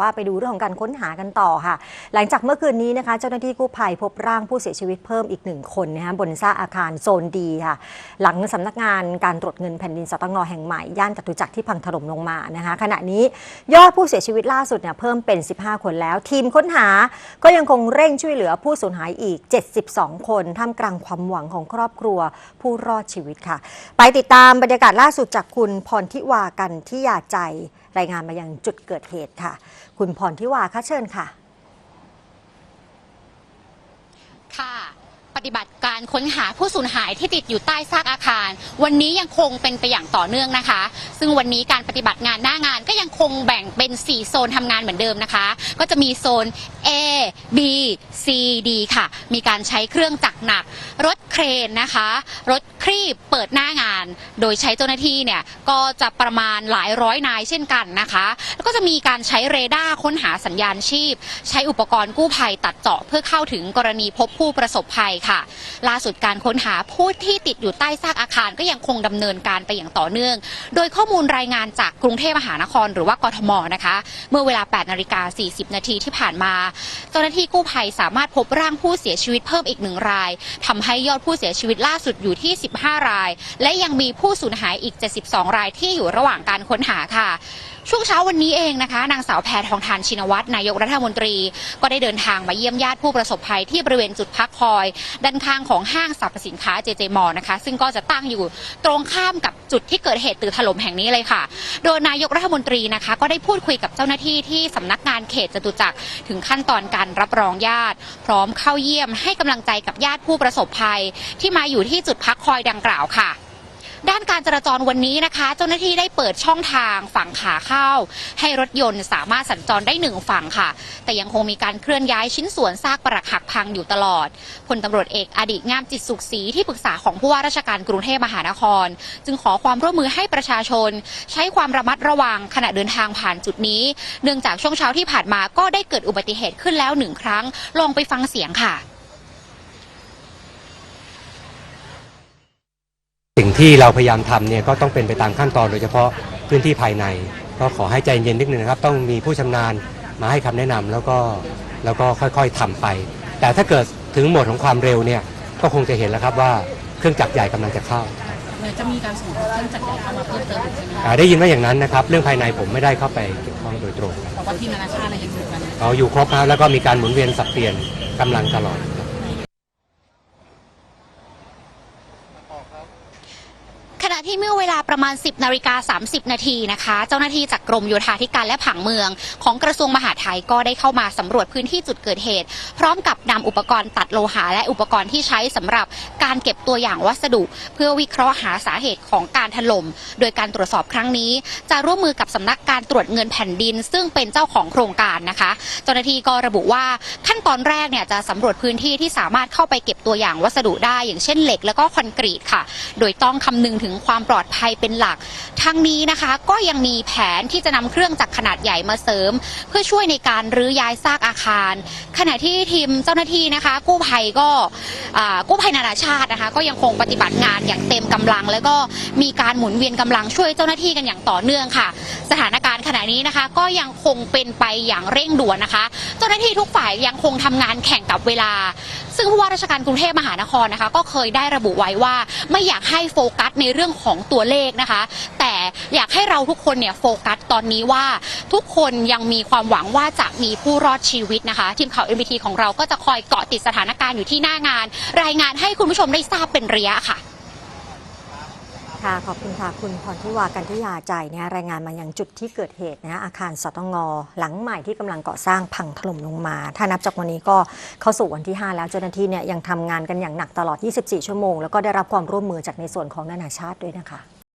ว่าไปดูเรื่องของการค้นหากันต่อค่ะ หลังจากเมื่อคืนนี้นะคะ เจ้าหน้าที่กู้ภัยพบร่างผู้เสียชีวิตเพิ่มอีกหนึ่งคนนะคะบนซากอาคารโซนดีค่ะ หลังสำนักงานการตรวจเงินแผ่นดินสตงแห่งใหม่ย่านจตุจักรที่พังถล่มลงมานะคะ ขณะนี้ยอดผู้เสียชีวิตล่าสุดเนี่ยเพิ่มเป็น 15 คนแล้ว ทีมค้นหาก็ยังคงเร่งช่วยเหลือผู้สูญหายอีก 72 คนท่ามกลางความหวังของครอบครัวผู้รอดชีวิตค่ะ ไปติดตามบรรยากาศล่าสุดจากคุณพรทิวากันที่ยาใจ รายงานมายังจุดเกิดเหตุค่ะ คุณพรทิวาคะเชิญค่ะ ค่ะปฏิบัติการค้นหาผู้สูญหายที่ติดอยู่ใต้ซากอาคาร วันนี้ยังคงเป็นไปอย่างต่อเนื่องนะคะ ซึ่งวันนี้การปฏิบัติงานหน้างานก็ยังคงแบ่งเป็น 4 โซนทำงานเหมือนเดิมนะคะ ก็จะมีโซน A B C D ค่ะ มีการใช้เครื่องจักรหนัก รถเครนนะคะ รถ ครีบเปิดหน้างาน โดยใช้เจ้าหน้าที่เนี่ยก็จะประมาณหลายร้อยนายเช่นกันนะคะ แล้วก็จะมีการใช้เรดาร์ค้นหาสัญญาณชีพ ใช้อุปกรณ์กู้ภัยตัดเจาะเพื่อเข้าถึงกรณีพบผู้ประสบภัยค่ะ ล่าสุดการค้นหาผู้ที่ติดอยู่ใต้ซากอาคารก็ยังคงดำเนินการไปอย่างต่อเนื่อง โดยข้อมูลรายงานจากกรุงเทพมหานคร หรือว่ากทมนะคะ เมื่อเวลา 8 นาฬิกา 40 นาทีที่ผ่านมา เจ้าหน้าที่กู้ภัยสามารถพบร่างผู้เสียชีวิตเพิ่มอีกหนึ่งรายทำให้ยอดผู้เสียชีวิตล่าสุดอยู่ที่15 ราย และยังมีผู้สูญหายอีก 72 รายที่อยู่ระหว่างการค้นหาค่ะช่วงเช้าวันนี้เองนะคะนางสาวแพทองทานชินวัตรนายกรัฐมนตรี ก็ได้เดินทางมาเยี่ยมญาติผู้ประสบภัยที่บริเวณจุดพักคอย ด้านข้างของห้างสรรพสินค้าเจเจมอนะคะ ซึ่งก็จะตั้งอยู่ตรงข้ามกับจุดที่เกิดเหตุตึกถล่มแห่งนี้เลยค่ะ โดยนายกรัฐมนตรีนะคะ ก็ได้พูดคุยกับเจ้าหน้าที่ที่สำนักงานเขตจตุจักรถึงขั้นตอนการรับรองญาติ พร้อมเข้าเยี่ยมให้กำลังใจกับญาติผู้ประสบภัย ที่มาอยู่ที่จุดพักคอยดังกล่าวค่ะ ด้านการจราจรวันนี้นะคะ เจ้าหน้าที่ได้เปิดช่องทางฝั่งขาเข้า ให้รถยนต์สามารถสัญจรได้หนึ่งฝั่งค่ะ แต่ยังคงมีการเคลื่อนย้ายชิ้นส่วนซากปรักหักพังอยู่ตลอดพลตำรวจเอกอดีตงามจิตสุขศรีที่ปรึกษาของผู้ว่าราชการกรุงเทพมหานคร จึงขอความร่วมมือให้ประชาชน ใช้ความระมัดระวังขณะเดินทางผ่านจุดนี้ เนื่องจากช่วงเช้าที่ผ่านมาก็ได้เกิดอุบัติเหตุขึ้นแล้วหนึ่งครั้งลองไปฟังเสียงค่ะ สิ่ง ที่เราพยายามทำเนี่ยก็ต้องเป็นไปตามขั้นตอนโดยเฉพาะพื้นที่ภายใน ก็ขอให้ใจเย็นนิดนึงนะครับ ต้องมีผู้ชำนาญมาให้คำแนะนำแล้วก็แล้วก็ค่อยๆทำไป แต่ถ้าเกิดถึงโหมดของความเร็วเนี่ยก็คงจะเห็นแล้วครับว่าเครื่องจักรใหญ่กำลังจะเข้าเดี๋ยวจะมีการส่งเครื่องจักรใหญ่เข้ามาเพิ่มเติมอีกใช่ไหมอ่าได้ยินว่าอย่างนั้นนะครับ เรื่องภายในผมไม่ได้เข้าไปเกี่ยวข้องโดยตรงแต่ว่าที่นานาชาติอะไรยังอยู่กันเราอยู่ครบครับแล้วก็มีการหมุนเวียนสับเปลี่ยนกำลังตลอด ขณะ ที่เมื่อเวลาประมาณ 10นาฬิกา30 นาทีนะคะ เจ้าหน้าที่จากกรมโยธาธิการและผังเมือง ของกระทรวงมหาดไทยก็ได้เข้ามาสำรวจพื้นที่จุดเกิดเหตุ พร้อมกับนำอุปกรณ์ตัดโลหะและอุปกรณ์ที่ใช้สำหรับการเก็บตัวอย่างวัสดุ เพื่อวิเคราะห์หาสาเหตุของการถล่ม โดยการตรวจสอบครั้งนี้ จะร่วมมือกับสำนักการตรวจเงินแผ่นดิน ซึ่งเป็นเจ้าของโครงการนะคะ เจ้าหน้าที่ก็ระบุว่าขั้นตอนแรกเนี่ยจะสำรวจพื้นที่ที่สามารถเข้าไปเก็บตัวอย่างวัสดุได้ อย่างเช่นเหล็ก แล้วก็คอนกรีตค่ะ โดยต้องคำนึงถึงความความปลอดภัยเป็นหลัก ทั้งนี้นะคะก็ยังมีแผนที่จะนำเครื่องจักรขนาดใหญ่มาเสริม เพื่อช่วยในการรื้อย้ายซากอาคาร ขณะที่ทีมเจ้าหน้าที่นะคะ กู้ภัยก็กู้ภัยนานาชาตินะคะ ก็ยังคงปฏิบัติงานอย่างเต็มกำลัง แล้วก็มีการหมุนเวียนกำลังช่วยเจ้าหน้าที่กันอย่างต่อเนื่องค่ะ สถานการณ์ขณะนี้นะคะ ก็ยังคงเป็นไปอย่างเร่งด่วนนะคะ เจ้าหน้าที่ทุกฝ่ายยังคงทำงานแข่งกับเวลา ซึ่งผู้ว่าราชการกรุงเทพมหานครนะคะ ก็เคยได้ระบุไว้ว่าไม่อยากให้โฟกัสในเรื่องของตัวเลขนะคะ แต่อยากให้เราทุกคนเนี่ยโฟกัสตอนนี้ว่าทุกคนยังมีความหวังว่าจะมีผู้รอดชีวิตนะคะ ทีมข่าวเอ็นบีทีของเราก็จะคอยเกาะติดสถานการณ์อยู่ที่หน้างาน รายงานให้คุณผู้ชมได้ทราบเป็นระยะค่ะ ค่ะขอบคุณค่ะ คุณพรทิวากันทิยาใจเนี่ยรายงานมายังจุดที่เกิดเหตุนะอาคารสตงหลังใหม่ที่กำลังก่อสร้างพังถล่มลงมา ถ้านับจากวันนี้ก็เข้าสู่วันที่ 5 แล้วเจ้าหน้าที่เนี่ยยังทำงานกันอย่างหนักตลอด 24 ชั่วโมง แล้วก็ได้รับความร่วมมือจากในส่วนของนานาชาติด้วยนะคะ